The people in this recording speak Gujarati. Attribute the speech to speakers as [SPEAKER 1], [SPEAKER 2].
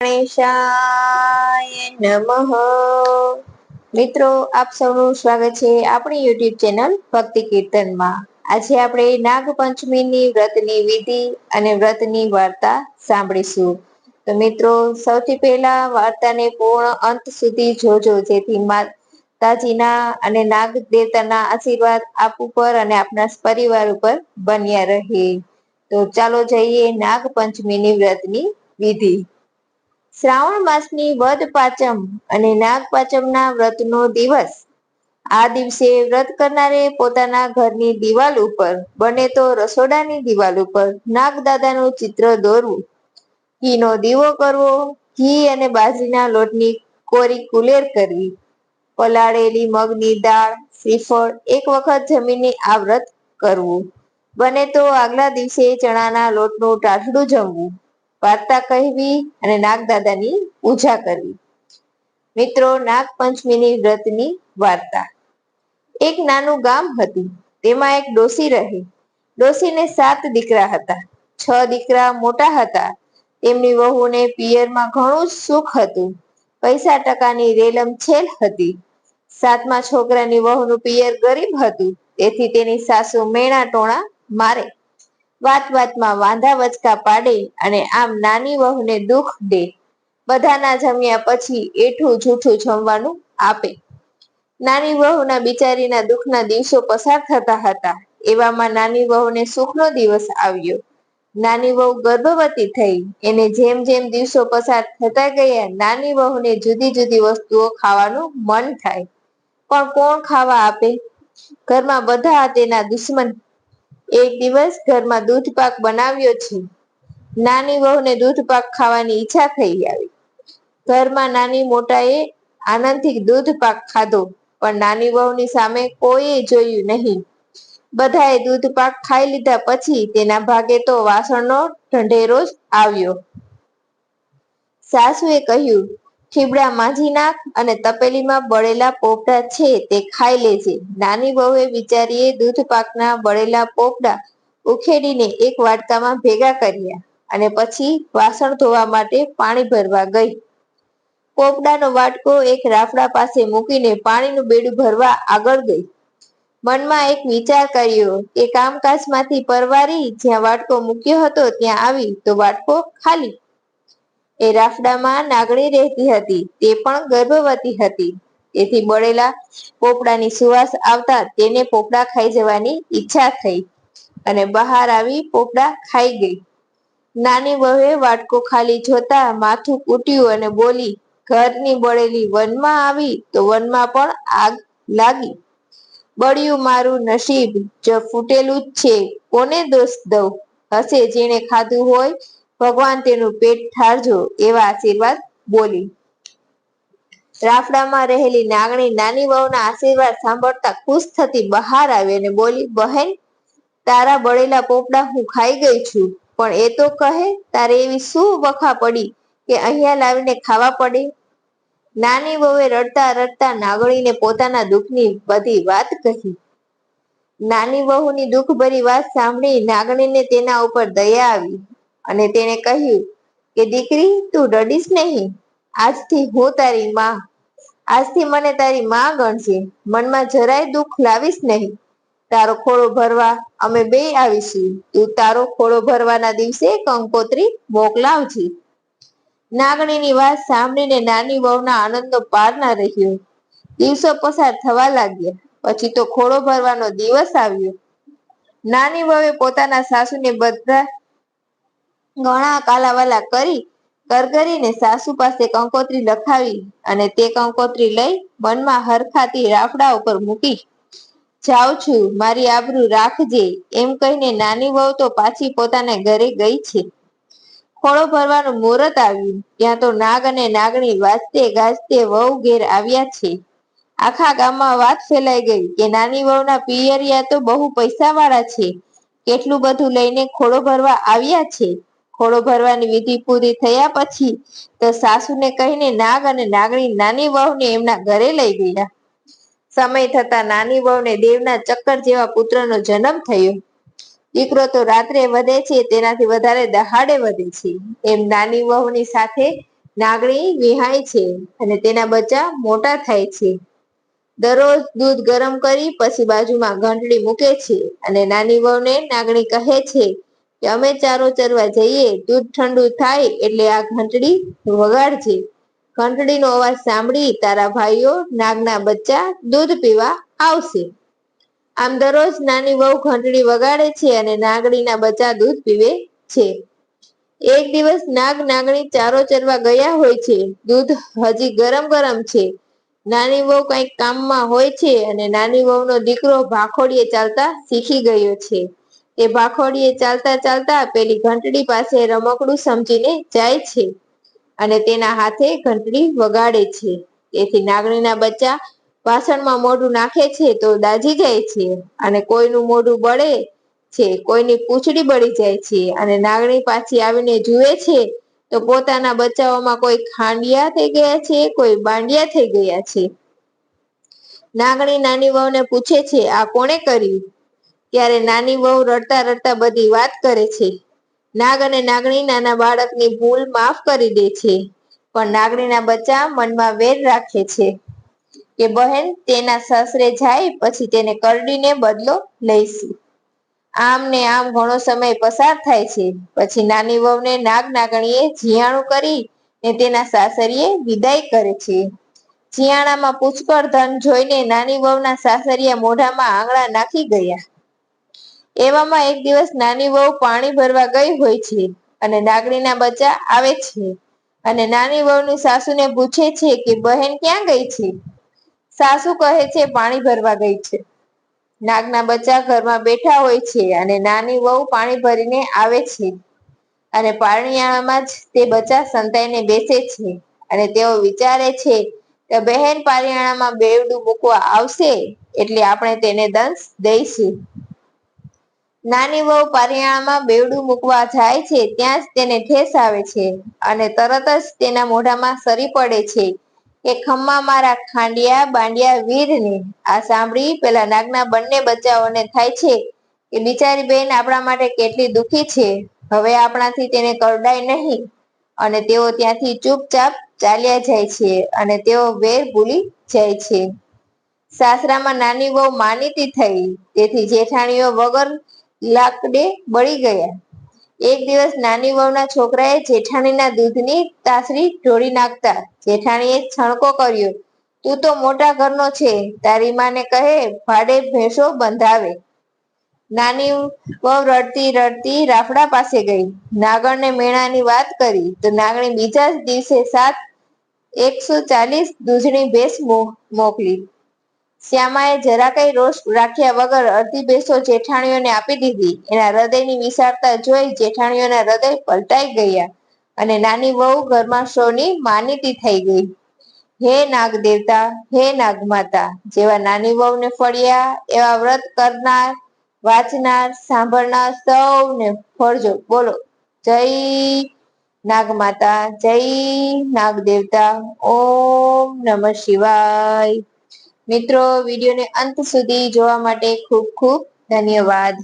[SPEAKER 1] ગણેશાય નમઃ. મિત્રો, આપ સૌનું સ્વાગત છે આપણી યુટ્યુબ ચેનલ ભક્તિ કીર્તનમાં. આજે આપણે નાગપંચમીની વ્રતની વિધિ અને વ્રતની વાર્તા સાંભળીશું. તો મિત્રો, સૌથી પહેલા વાર્તાને પૂર્ણ અંત સુધી જોજો, જેથી માતાજીના અને નાગ દેવતાના આશીર્વાદ આપ ઉપર અને આપના પરિવાર ઉપર બન્યા રહે. તો ચાલો જઈએ નાગપંચમીની વ્રતની વિધિ. શ્રાવણ માસની વદ પાંચમ અને નાગ પાંચમના વ્રતનો દિવસ. આ દિવસે વ્રત કરનારે પોતાના ઘરની દિવાલ ઉપર, બને તો રસોડાની દિવાલ ઉપર, નાગદાદાનું ચિત્ર દોરવું. ઘીનો દીવો કરવો, ઘી અને બાજરીના લોટની કોરી કુલેર કરવી. પલાળેલી મગની દાળ, શ્રીફળ, એક વખત જમીને આ વ્રત કરવું. બને તો આગલા દિવસે ચણાના લોટનું ટાઢડું જમવું. વાર્તા કહેવી અને નાગદાદાની પૂજા કરવી. મિત્રો, નાગપંચમીની વ્રતની વાર્તા. એક નાનું ગામ હતું. તેમાં એક ડોસી રહી. ડોસીને સાત દીકરા હતા. છ દીકરા મોટા હતા. તેમની વહુને પિયરમાં ઘણું સુખ હતું. પૈસા ટકાની રેલમ છેલ હતી. સાતમા છોકરાની વહુનું પિયર ગરીબ હતું. તેથી તેની સાસુ મેણા ટોણા મારે. વાત વાતમાં વાંધા વચકા પાડે અને આમ નાની વહુને દુઃખ દે. બધાના જમ્યા પછી એઠું જૂઠું જમવાનું આપે. નાની વહુના બિચારીના દુઃખના દિવસો પસાર થતા હતા. એવામાં નાની વહુને સુખનો દિવસ આવ્યો. નાની વહુ ગર્ભવતી થઈ. એને જેમ જેમ દિવસો પસાર થતા ગયા, નાની વહુને જુદી જુદી વસ્તુઓ ખાવાનું મન થાય. પણ કોણ ખાવા આપે? ઘરમાં બધા તેના દુશ્મન એક દિવસ ઘરમાં દૂધ પાક બનાવ્યો છે. નાની વહુને દૂધ પાક ખાવાની ઈચ્છા થઈ આવી. ઘરમાં નાની મોટાએ આનંદથી દૂધ પાક ખાધો, પણ નાની વહુની સામે કોઈએ જોયું નહીં. બધાએ દૂધ પાક ખાઈ લીધા પછી તેના ભાગે તો વાસણનો ઢંઢેરો આવ્યો. સાસુએ કહ્યું ખીબડા માંજી નાખ અને તપેલીમાં બળેલા પોપડા છે તે ખાઈ લેજે. નાની વહુએ વિચારીએ દૂધ પાકના બળેલા પોપડા ઉખેડીને એક વાટકામાં ભેગા કર્યા અને પછી વાસણ ધોવા માટે પાણી ભરવા ગઈ. પોપડાનો વાટકો એક રાફડા પાસે મૂકીને પાણીનું બેડું ભરવા આગળ ગઈ. મનમાં એક વિચાર કર્યો કે કામકાજમાંથી પરવારી જ્યાં વાટકો મૂક્યો હતો ત્યાં આવી તો વાટકો ખાલી. એ રાફડામાં નાગણી રહેતી હતી, તે પણ ગર્ભવતી હતી. તેથી બળેલા પોપડાની સુવાસ આવતા તેને પોપડા ખાઈ જવાની ઈચ્છા થઈ અને બહાર આવી પોપડા ખાઈ ગઈ. નાની વહુએ વાટકો ખાલી જોતા માથું કૂટ્યું અને બોલી, ઘરની બળેલી વનમાં આવી તો વનમાં પણ આગ લાગી. બળ્યું મારું નસીબ જ ફૂટેલું જ છે. કોને દોષ દઉં? હશે જેણે ખાધું હોય ભગવાન તેનું પેટ ઠારજો એવા આશીર્વાદ બોલી. રાફડામાં રહેલી નાગણી નાની વહુના આશીર્વાદ સાંભળતા ખુશ થતી બહાર આવી અને બોલી, બહેન, તારા બળેલા પોપડા હું ખાઈ ગઈ છું, પણ એ તો કહે, તારે એવી શું વખા પડી કે અહીંયા લાવીને ખાવા પડે? નાની વહુએ રડતા રડતા નાગણીને પોતાના દુઃખની બધી વાત કહી. નાની વહુની દુઃખભરી વાત સાંભળી નાગણીને તેના ઉપર દયા આવી. અને તેને કહ્યું, કે દીકરી, તું રડીશ નહીં. આજથી હું તારી માં, આજથી મને તારી માં ગણશે. મનમાં જરાય દુઃખ લાવીશ નહીં. તારો ખોળો ભરવા અમે બે આવીશું. તું તારો ખોળો ભરવાના દિવસે કંકોત્રી મોકલાવજે. નાગણીની વાત સાંભળીને નાની વહુના આનંદનો પાર ના રહ્યો. દિવસો પસાર થવા લાગ્યા. પછી તો ખોળો ભરવાનો દિવસ આવ્યો. નાની વહુએ પોતાના સાસુને બધા ઘણા કાલાવાલા કરી કરગરીને સાસુ પાસે કંકોત્રી લખાવી અને તે કંકોત્રી લઈ મનમાં હરખાતી રાફડા ઉપર મૂકી, જાઉં છું, મારી આબરૂ રાખજે. એમ કહીને નાની વહુ તો પાછી પોતાના ઘરે ગઈ છે. ખોળો ભરવાનું મુહૂર્ત આવ્યું. ત્યાં તો નાગ અને નાગણી વાજતે ગાજતે વહુ ઘેર આવ્યા છે. આખા ગામમાં વાત ફેલાઈ ગઈ કે નાની વહુના પિયરિયા તો બહુ પૈસા વાળા છે. કેટલું બધું લઈને ખોળો ભરવા આવ્યા છે? ખોળો ભરવાની વિધિ પૂરી થયા પછી તો સાસુને કહીને નાગ અને નાગણી નાની વહુને એમના ઘરે લઈ ગયા. સમય થતા નાની વહુને દેવના ચક્કર જેવા પુત્રનો જન્મ થયો. દીકરો તો રાત્રે વધે છે, તેનાથી વધારે દહાડે વધે છે. એમ નાની વહુની સાથે નાગણી વિહાય છે અને તેના બચ્ચા મોટા થાય છે. દરરોજ દૂધ ગરમ કરી પછી બાજુમાં ઘંટડી મૂકે છે અને નાની વહુને નાગણી કહે છે કે અમે ચારો ચરવા જઈએ, દૂધ ઠંડુ થાય એટલે આ ઘંટડી વગાડજે. ઘંટડીનો અવાજ સાંભળી તારા ભાઈઓ, નાગના બચ્ચા, દૂધ પીવા આવશે. આમ દરરોજ નાની વહુ ઘંટડી વગાડે છે અને નાગણીના બચ્ચા દૂધ પીવે છે. એક દિવસ નાગ નાગણી ચારો ચરવા ગયા હોય છે. દૂધ હજી ગરમ ગરમ છે. નાની વહુ કંઈક કામમાં હોય છે અને નાની વહુનો દીકરો ભાખોડીએ ચાલતા શીખી ગયો છે. એ ભાખોડીએ ચાલતા ચાલતા પેલી ઘંટડી પાસે રમકડું સમજીને જાય છે અને તેના હાથે ઘંટડી વગાડે છે. તેથી નાગણીના બચ્ચા વાસણમાં મોઢું નાખે છે તો દાજી જાય છે અને કોઈનું મોઢું બળે છે, કોઈની પૂંછડી બળી જાય છે અને નાગણી પાછી આવીને જુએ છે તો પોતાના બચ્ચાઓમાં કોઈ ખાંડિયા થઈ ગયા છે, કોઈ બાંડિયા થઈ ગયા છે. નાગણી નાની વહુને પૂછે છે, આ કોણે કર્યું? ત્યારે નાની વહુ રડતા રડતા બધી વાત કરે છે. નાગ અને નાગણી નાના બાળકની ભૂલ માફ કરી દે છે, પણ નાગણીના બચ્ચા મનમાં વેર રાખે છે કે બહેન તેના સસરે જાય પછી તેને કરડીને બદલો લઈશું. આમ ને આમ ઘણો સમય પસાર થાય છે, પછી નાની વહુને નાગ નાગણીએ જીયાણું કરી ને તેના સાસરીએ વિદાય કરે છે. જીયાણામાં પુષ્કળ ધન જોઈને નાની વહુના સાસરિયા મોઢામાં આંગળા નાખી ગયા. એવામાં એક દિવસ નાની વહુ પાણી ભરવા ગઈ હોય છે અને નાગણીના બચ્ચા આવે છે. અને નાની વહુની સાસુને પૂછે છે કે બહેન ક્યાં ગઈ છે? સાસુ કહે છે પાણી ભરવા ગઈ છે. નાગના બચ્ચા ઘરમાં બેઠા હોય છે અને નાની વહુ પાણી ભરીને આવે છે. અને પાણીયામાં જ તે બચ્ચા સંતાઈને બેસે છે અને તેઓ વિચારે છે કે બહેન પારિયાણામાં બેવડું મૂકવા આવશે એટલે આપણે તેને દંશ દઈશું. નાની વહુ પારિયાણામાં બેવડું મૂકવા જાય છે, ત્યાં જ તેને ઠેસ આવે છે અને તરત જ તેના મોઢામાં સરી પડે છે કે ખમ્મા મારા ખાંડિયા બાંડિયા વીરને. આ સાંભળી પેલા નાગના બંને બચ્ચાઓને થાય છે કે બિચારી બેન આપણા માટે કેટલી દુખી છે. હવે આપણાથી તેને કરડાય નહીં અને તેઓ ત્યાંથી ચૂપચાપ ચાલ્યા જાય છે અને તેઓ વેર ભૂલી જાય છે. સાસરામાં નાની વહુ માનીતી થઈ, તેથી જેઠાણીઓ વગર લાકડે બળી ગયા. એક દિવસ નાની વહુના છોકરાએ જેઠાણીના દૂધની તાસરી ઢોળી નાખતા જેઠાણીએ છણકો કર્યો, તું તો મોટા ઘરનો છે, તારી માને કહે ભાડે ભેંસો બંધાવે. નાની વહુ રડતી રડતી રાફડા પાસે ગઈ. નાગણને મેણાની વાત કરી તો નાગણી બીજા જ દિવસે સાત એકસો ચાલીસ દૂધની ભેંસ મોકલી. શ્યામાએ જરા કઈ રોષ રાખ્યા વગર અડધી બેસો જેઠાણીઓને આપી દીધી. એના હૃદયની વિશાળતા જોઈ જેઠાણીઓના હૃદય પલટાઈ ગયા અને નાની વહુ ઘરમાં સૌની માનીતી થઈ ગઈ. હે નાગ દેવતા હે નાગમાતા, જેવા નાની વહુને ફળ્યા, એવા વ્રત કરનાર, વાંચનાર, સાંભળનાર સૌને ફળજો. બોલો, જય નાગમાતા, જય નાગ દેવતા ઓમ નમઃ શિવાય. મિત્રો વિડીયોને અંત સુધી જોવા માટે ખૂબ ખૂબ ધન્યવાદ.